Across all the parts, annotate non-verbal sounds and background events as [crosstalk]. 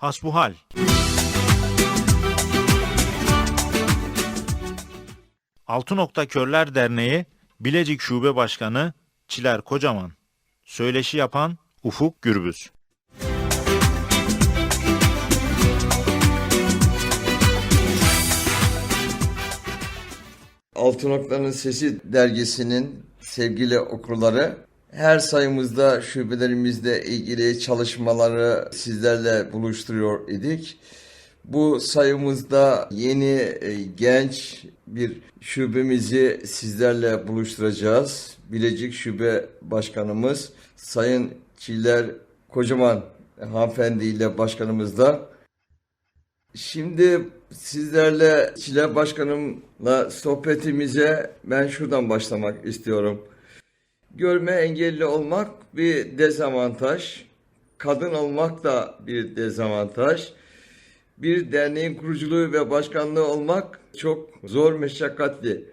Hasbuhal. Altı Nokta Körler Derneği Bilecik Şube Başkanı Çiler Kocaman. Söyleşi yapan Ufuk Gürbüz. Altın Okların Sesi dergisinin sevgili okurları her sayımızda şubelerimizle ilgili çalışmaları sizlerle buluşturuyor idik. Bu sayımızda yeni e, genç bir şubemizi sizlerle buluşturacağız. Bilecik Şube Başkanımız Sayın Çiller Kocaman hanımefendi ile başkanımızla Şimdi sizlerle Çile Başkanımla sohbetimize ben şuradan başlamak istiyorum. Görme engelli olmak bir dezavantaj. Kadın olmak da bir dezavantaj. Bir derneğin kuruculuğu ve başkanlığı olmak çok zor meşakkatli.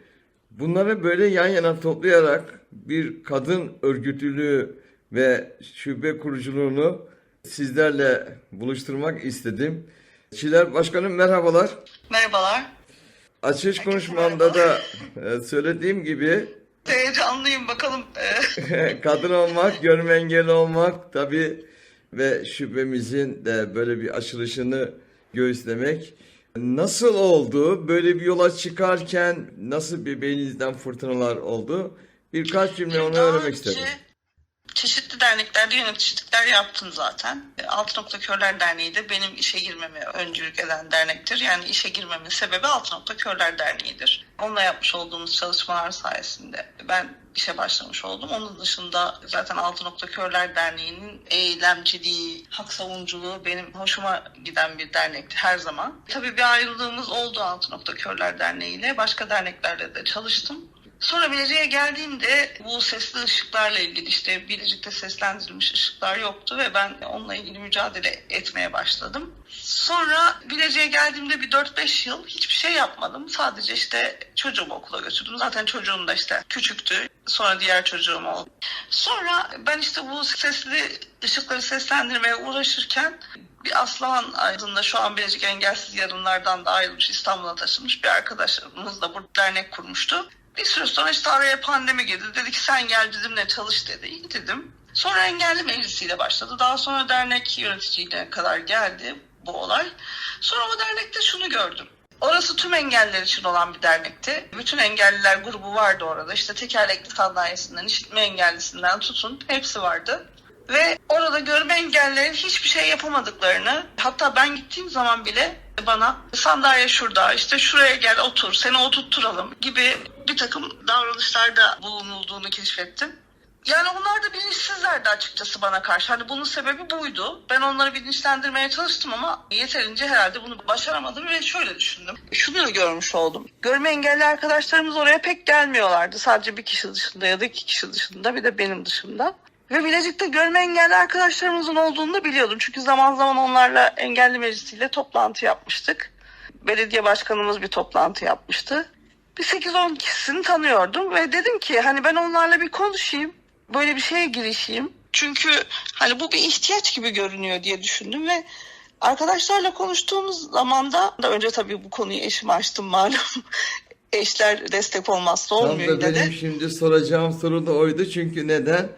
Bunları böyle yan yana toplayarak bir kadın örgütlülüğü ve şube kuruculuğunu sizlerle buluşturmak istedim. Çiler Başkanım merhabalar. Merhabalar. Açış konuşmamda da e, söylediğim gibi Heyecanlıyım bakalım. Ee, [laughs] kadın olmak, görme engelli olmak tabii ve şubemizin de böyle bir açılışını göğüslemek. Nasıl oldu? Böyle bir yola çıkarken nasıl bir beyninizden fırtınalar oldu? Birkaç cümle onu öğrenmek önce istedim. Derneklerde yöneticilikler yaptım zaten. Altı Nokta Körler Derneği de benim işe girmeme öncülük eden dernektir. Yani işe girmemin sebebi Altı Nokta Körler Derneği'dir. Onunla yapmış olduğumuz çalışmalar sayesinde ben işe başlamış oldum. Onun dışında zaten Altı Nokta Körler Derneği'nin eylemciliği, hak savunuculuğu benim hoşuma giden bir dernekti her zaman. Tabii bir ayrılığımız oldu Altı Nokta Körler Derneği ile. Başka derneklerle de çalıştım. Sonra Bilecik'e geldiğimde bu sesli ışıklarla ilgili işte Bilecik'te seslendirilmiş ışıklar yoktu ve ben onunla ilgili mücadele etmeye başladım. Sonra Bilecik'e geldiğimde bir 4-5 yıl hiçbir şey yapmadım. Sadece işte çocuğumu okula götürdüm. Zaten çocuğum da işte küçüktü. Sonra diğer çocuğum oldu. Sonra ben işte bu sesli ışıkları seslendirmeye uğraşırken bir Aslan adında şu an Bilecik Engelsiz Yarınlardan da ayrılmış İstanbul'a taşınmış bir arkadaşımız da burada dernek kurmuştu. Bir süre sonra işte araya pandemi girdi. Dedi ki sen gel bizimle çalış dedi. İyi dedim. Sonra engelli meclisiyle başladı. Daha sonra dernek yöneticiyle kadar geldi bu olay. Sonra o dernekte şunu gördüm. Orası tüm engelliler için olan bir dernekti. Bütün engelliler grubu vardı orada. İşte tekerlekli sandalyesinden, işitme engellisinden tutun hepsi vardı. Ve orada görme engellilerin hiçbir şey yapamadıklarını hatta ben gittiğim zaman bile bana sandalye şurada işte şuraya gel otur seni oturtturalım gibi bir takım davranışlarda bulunulduğunu keşfettim. Yani onlar da bilinçsizlerdi açıkçası bana karşı. Hani bunun sebebi buydu. Ben onları bilinçlendirmeye çalıştım ama yeterince herhalde bunu başaramadım ve şöyle düşündüm. Şunu görmüş oldum. Görme engelli arkadaşlarımız oraya pek gelmiyorlardı. Sadece bir kişi dışında ya da iki kişi dışında bir de benim dışımda. Ve Bilecik'te görme engelli arkadaşlarımızın olduğunu da biliyordum. Çünkü zaman zaman onlarla engelli meclisiyle toplantı yapmıştık. Belediye başkanımız bir toplantı yapmıştı. Bir 8-10 kişisini tanıyordum ve dedim ki hani ben onlarla bir konuşayım. Böyle bir şeye girişeyim. Çünkü hani bu bir ihtiyaç gibi görünüyor diye düşündüm ve arkadaşlarla konuştuğumuz zaman da önce tabii bu konuyu eşime açtım malum. [laughs] Eşler destek olmazsa Tam olmuyor da yine de. benim şimdi soracağım soru da oydu. Çünkü neden?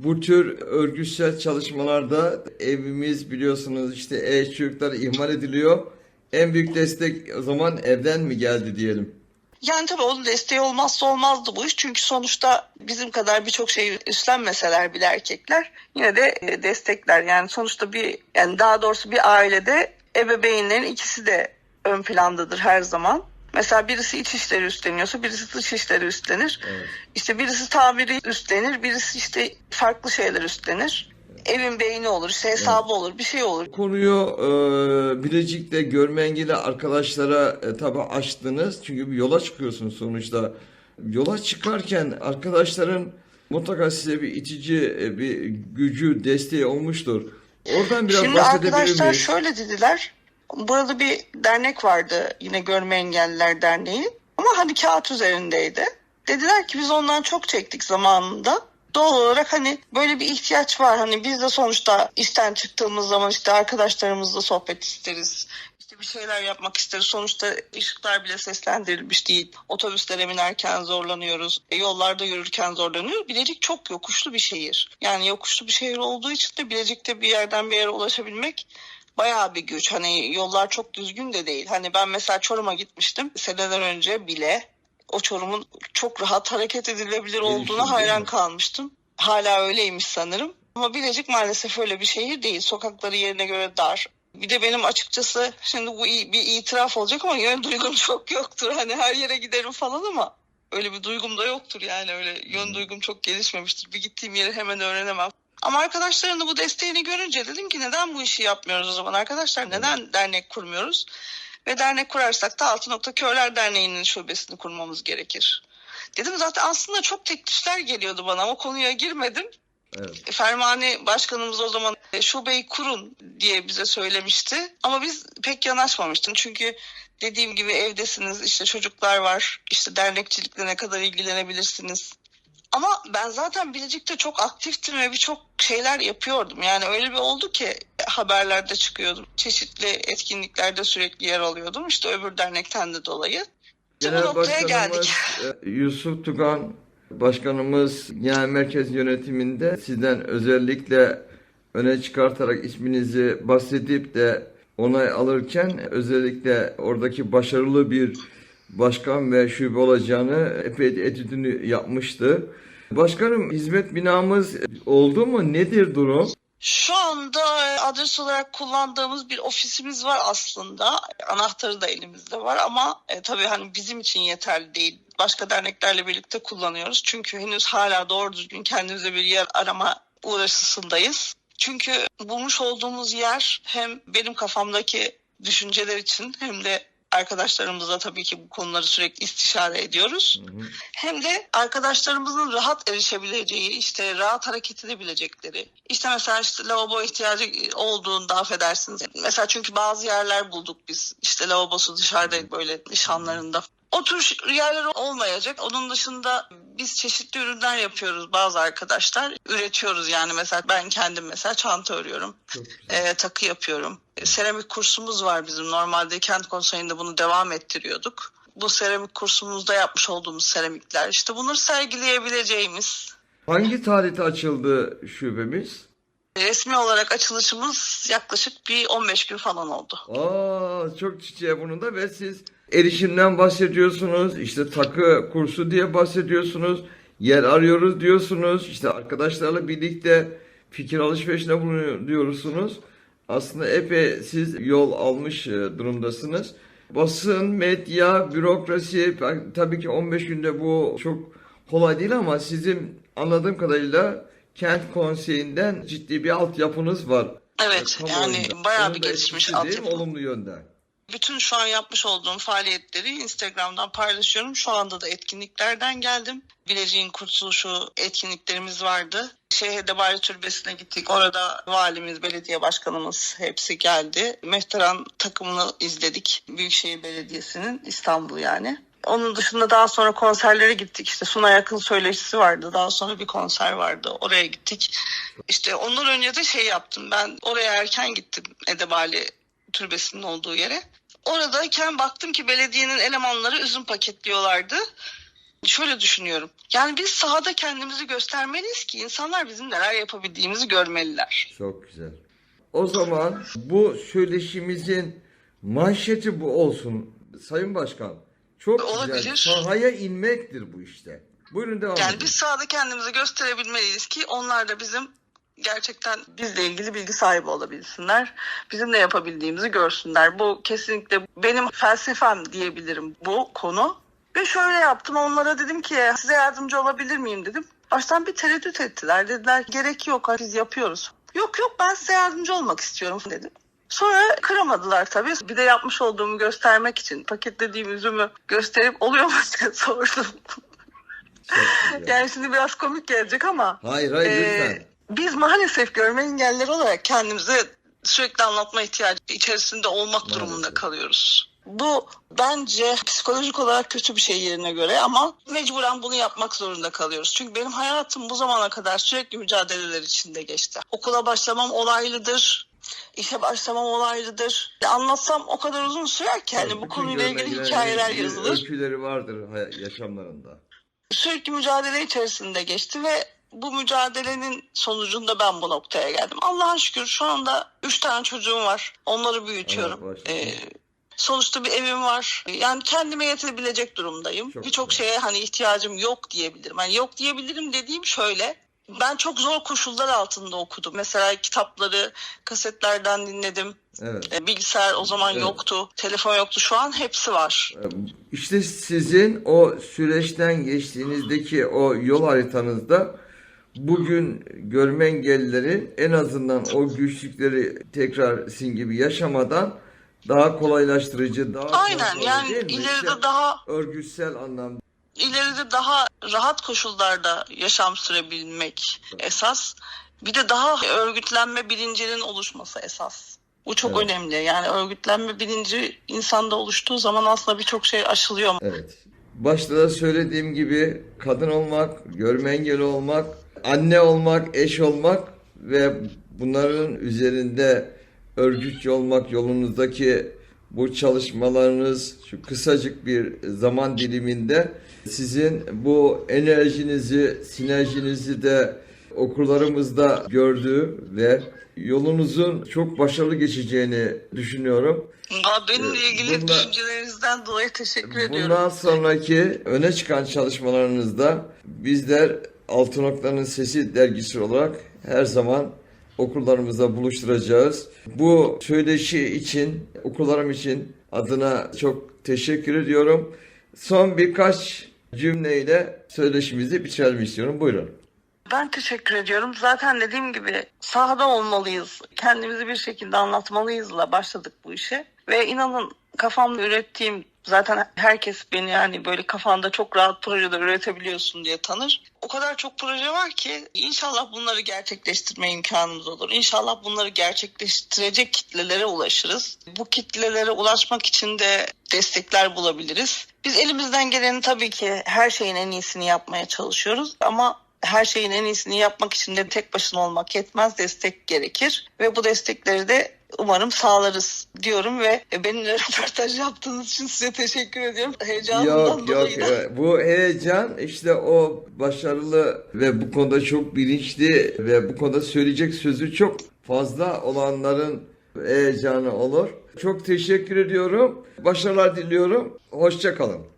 Bu tür örgütsel çalışmalarda evimiz biliyorsunuz işte ev çocuklar ihmal ediliyor. En büyük destek o zaman evden mi geldi diyelim. Yani tabii onun desteği olmazsa olmazdı bu iş. Çünkü sonuçta bizim kadar birçok şeyi üstlenmeseler bile erkekler yine de e, destekler. Yani sonuçta bir yani daha doğrusu bir ailede ebeveynlerin ikisi de ön plandadır her zaman. Mesela birisi iç işleri üstleniyorsa birisi dış işleri üstlenir. Evet. İşte birisi tabiri üstlenir, birisi işte farklı şeyler üstlenir. Evin beyni olur, işte hesabı olur, bir şey olur. Konuyu e, Bilecik'te görme engelli arkadaşlara e, tabi açtınız. Çünkü bir yola çıkıyorsunuz sonuçta. Yola çıkarken arkadaşların mutlaka size bir itici e, bir gücü, desteği olmuştur. Oradan biraz Şimdi bahsedebilir arkadaşlar miyiz? şöyle dediler. Burada bir dernek vardı yine Görme Engelliler Derneği. Ama hani kağıt üzerindeydi. Dediler ki biz ondan çok çektik zamanında. Doğal olarak hani böyle bir ihtiyaç var. Hani biz de sonuçta işten çıktığımız zaman işte arkadaşlarımızla sohbet isteriz. Bir şeyler yapmak isteriz. Sonuçta ışıklar bile seslendirilmiş değil. Otobüslere binerken zorlanıyoruz. E, Yollarda yürürken zorlanıyoruz. Bilecik çok yokuşlu bir şehir. Yani yokuşlu bir şehir olduğu için de Bilecik'te bir yerden bir yere ulaşabilmek bayağı bir güç. Hani yollar çok düzgün de değil. Hani ben mesela Çorum'a gitmiştim seneler önce bile. O Çorum'un çok rahat hareket edilebilir olduğuna hayran kalmıştım. Hala öyleymiş sanırım. Ama Bilecik maalesef öyle bir şehir değil. Sokakları yerine göre dar. Bir de benim açıkçası şimdi bu bir itiraf olacak ama yön duygum [laughs] çok yoktur. Hani her yere giderim falan ama öyle bir duygum da yoktur yani öyle yön duygum çok gelişmemiştir. Bir gittiğim yeri hemen öğrenemem. Ama arkadaşların da bu desteğini görünce dedim ki neden bu işi yapmıyoruz o zaman arkadaşlar? Neden dernek kurmuyoruz? Ve dernek kurarsak da Altı Nokta Körler Derneği'nin şubesini kurmamız gerekir. Dedim zaten aslında çok teklifler geliyordu bana. O konuya girmedim. Evet. Fermani başkanımız o zaman e, şubeyi kurun diye bize söylemişti. Ama biz pek yanaşmamıştık. Çünkü dediğim gibi evdesiniz, işte çocuklar var, işte dernekçilikle ne kadar ilgilenebilirsiniz. Ama ben zaten Bilecik'te çok aktiftim ve birçok şeyler yapıyordum. Yani öyle bir oldu ki haberlerde çıkıyordum. Çeşitli etkinliklerde sürekli yer alıyordum. İşte öbür dernekten de dolayı. İşte bu Genel noktaya geldik. e, Yusuf Tugan Başkanımız genel merkez yönetiminde sizden özellikle öne çıkartarak isminizi bahsedip de onay alırken özellikle oradaki başarılı bir başkan ve şube olacağını epey etüdünü yapmıştı. Başkanım hizmet binamız oldu mu? Nedir durum? Şu anda adres olarak kullandığımız bir ofisimiz var aslında. Anahtarı da elimizde var ama e, tabii hani bizim için yeterli değil. Başka derneklerle birlikte kullanıyoruz. Çünkü henüz hala doğru düzgün kendimize bir yer arama uğraşısındayız. Çünkü bulmuş olduğumuz yer hem benim kafamdaki düşünceler için hem de arkadaşlarımızla tabii ki bu konuları sürekli istişare ediyoruz hem de arkadaşlarımızın rahat erişebileceği, işte rahat hareket edebilecekleri. İşte mesela işte lavabo ihtiyacı olduğunda affedersiniz. Mesela çünkü bazı yerler bulduk biz. İşte lavabosu dışarıda böyle nişanlarında. O tür yerler olmayacak. Onun dışında biz çeşitli ürünler yapıyoruz bazı arkadaşlar. Üretiyoruz yani mesela ben kendim mesela çanta örüyorum. E, takı yapıyorum. Seramik kursumuz var bizim. Normalde kent konseyinde bunu devam ettiriyorduk. Bu seramik kursumuzda yapmış olduğumuz seramikler. işte bunları sergileyebileceğimiz. Hangi tarihte açıldı şubemiz? Resmi olarak açılışımız yaklaşık bir 15 gün falan oldu. Aa çok çiçeği bunun da ve siz erişimden bahsediyorsunuz. işte takı kursu diye bahsediyorsunuz. Yer arıyoruz diyorsunuz. işte arkadaşlarla birlikte fikir alışverişinde bulunuyorsunuz. Aslında epey siz yol almış e, durumdasınız. Basın, medya, bürokrasi tabii ki 15 günde bu çok kolay değil ama sizin anladığım kadarıyla kent konseyinden ciddi bir altyapınız var. Evet Kamuoyunda. yani bayağı Onun bir gelişmiş altyapı. Olumlu yönde. Bütün şu an yapmış olduğum faaliyetleri Instagram'dan paylaşıyorum. Şu anda da etkinliklerden geldim. Bilecik'in kurtuluşu etkinliklerimiz vardı. Şehirde Türbesi'ne gittik. Orada valimiz, belediye başkanımız hepsi geldi. Mehteran takımını izledik. Büyükşehir Belediyesi'nin İstanbul yani. Onun dışında daha sonra konserlere gittik. İşte Suna Yakın söyleşisi vardı. Daha sonra bir konser vardı. Oraya gittik. İşte ondan önce de şey yaptım. Ben oraya erken gittim Edebali Türbesi'nin olduğu yere. Oradayken baktım ki belediyenin elemanları üzüm paketliyorlardı. Şöyle düşünüyorum. Yani biz sahada kendimizi göstermeliyiz ki insanlar bizim neler yapabildiğimizi görmeliler. Çok güzel. O zaman bu söyleşimizin manşeti bu olsun Sayın Başkan. Çok Olabilir. güzel. Sahaya inmektir bu işte. Buyurun devam Yani edin. biz sahada kendimizi gösterebilmeliyiz ki onlar da bizim gerçekten bizle ilgili bilgi sahibi olabilsinler. Bizim ne yapabildiğimizi görsünler. Bu kesinlikle benim felsefem diyebilirim bu konu. Ve şöyle yaptım onlara dedim ki size yardımcı olabilir miyim dedim. Baştan bir tereddüt ettiler. Dediler gerek yok biz yapıyoruz. Yok yok ben size yardımcı olmak istiyorum dedim. Sonra kıramadılar tabii. Bir de yapmış olduğumu göstermek için paketlediğim üzümü gösterip oluyor mu diye [laughs] sordum. Yani şimdi biraz komik gelecek ama Hayır hayır e, lütfen. biz maalesef görme engelliler olarak kendimize sürekli anlatma ihtiyacı içerisinde olmak Maalesef. durumunda kalıyoruz. Bu bence psikolojik olarak kötü bir şey yerine göre ama mecburen bunu yapmak zorunda kalıyoruz. Çünkü benim hayatım bu zamana kadar sürekli mücadeleler içinde geçti. Okula başlamam olaylıdır. İşe başlamam olaylıdır. Anlatsam o kadar uzun sürer ki hani bu konuyla ilgili hikayeler yazılır. Öyküleri vardır yaşamlarında. Sürekli mücadele içerisinde geçti ve bu mücadelenin sonucunda ben bu noktaya geldim. Allah'a şükür şu anda üç tane çocuğum var. Onları büyütüyorum. Bağışlasın. Ee, sonuçta bir evim var. Yani kendime yetebilecek durumdayım. Çok Birçok şeye hani ihtiyacım yok diyebilirim. Hani yok diyebilirim dediğim şöyle. Ben çok zor koşullar altında okudum. Mesela kitapları kasetlerden dinledim. Evet. Ee, Bilgisayar o zaman Evet. yoktu. Telefon yoktu. Şu an hepsi var. İşte sizin o süreçten geçtiğinizdeki o yol haritanızda bugün görme engellilerin en azından o güçlükleri tekrar sizin gibi yaşamadan daha kolaylaştırıcı, daha Aynen yani ileride İşte daha örgütsel anlamda ileride daha rahat koşullarda yaşam sürebilmek esas. Bir de daha örgütlenme bilincinin oluşması esas. Bu çok Evet. önemli. Yani örgütlenme bilinci insanda oluştuğu zaman aslında birçok şey aşılıyor. Evet. Başta da söylediğim gibi kadın olmak, görme engeli olmak, anne olmak, eş olmak ve bunların üzerinde örgütçü olmak yolunuzdaki bu çalışmalarınız şu kısacık bir zaman diliminde sizin bu enerjinizi, sinerjinizi de okurlarımızda gördüğü ve yolunuzun çok başarılı geçeceğini düşünüyorum. Aa, benimle Evet, ilgili bunda- düşüncelerinizden dolayı teşekkür ediyorum. Bundan sonraki öne çıkan çalışmalarınızda bizler Altın Oklar'ın Sesi dergisi olarak her zaman okullarımızda buluşturacağız. Bu söyleşi için, okullarım için adına çok teşekkür ediyorum. Son birkaç cümleyle söyleşimizi bitirelim istiyorum. Buyurun. Ben teşekkür ediyorum. Zaten dediğim gibi sahada olmalıyız. Kendimizi bir şekilde anlatmalıyızla başladık bu işe. Ve inanın kafamda ürettiğim zaten herkes beni yani böyle kafanda çok rahat projeler üretebiliyorsun diye tanır. O kadar çok proje var ki inşallah bunları gerçekleştirme imkanımız olur. İnşallah bunları gerçekleştirecek kitlelere ulaşırız. Bu kitlelere ulaşmak için de destekler bulabiliriz. Biz elimizden geleni tabii ki her şeyin en iyisini yapmaya çalışıyoruz ama her şeyin en iyisini yapmak için de tek başına olmak yetmez. Destek gerekir ve bu destekleri de umarım sağlarız diyorum ve benimle [laughs] röportaj yaptığınız için size teşekkür ediyorum. Heyecanımdan Yok yok dolayı da. e, bu heyecan işte o başarılı ve bu konuda çok bilinçli ve bu konuda söyleyecek sözü çok fazla olanların heyecanı olur. Çok teşekkür ediyorum. Başarılar diliyorum. Hoşça kalın.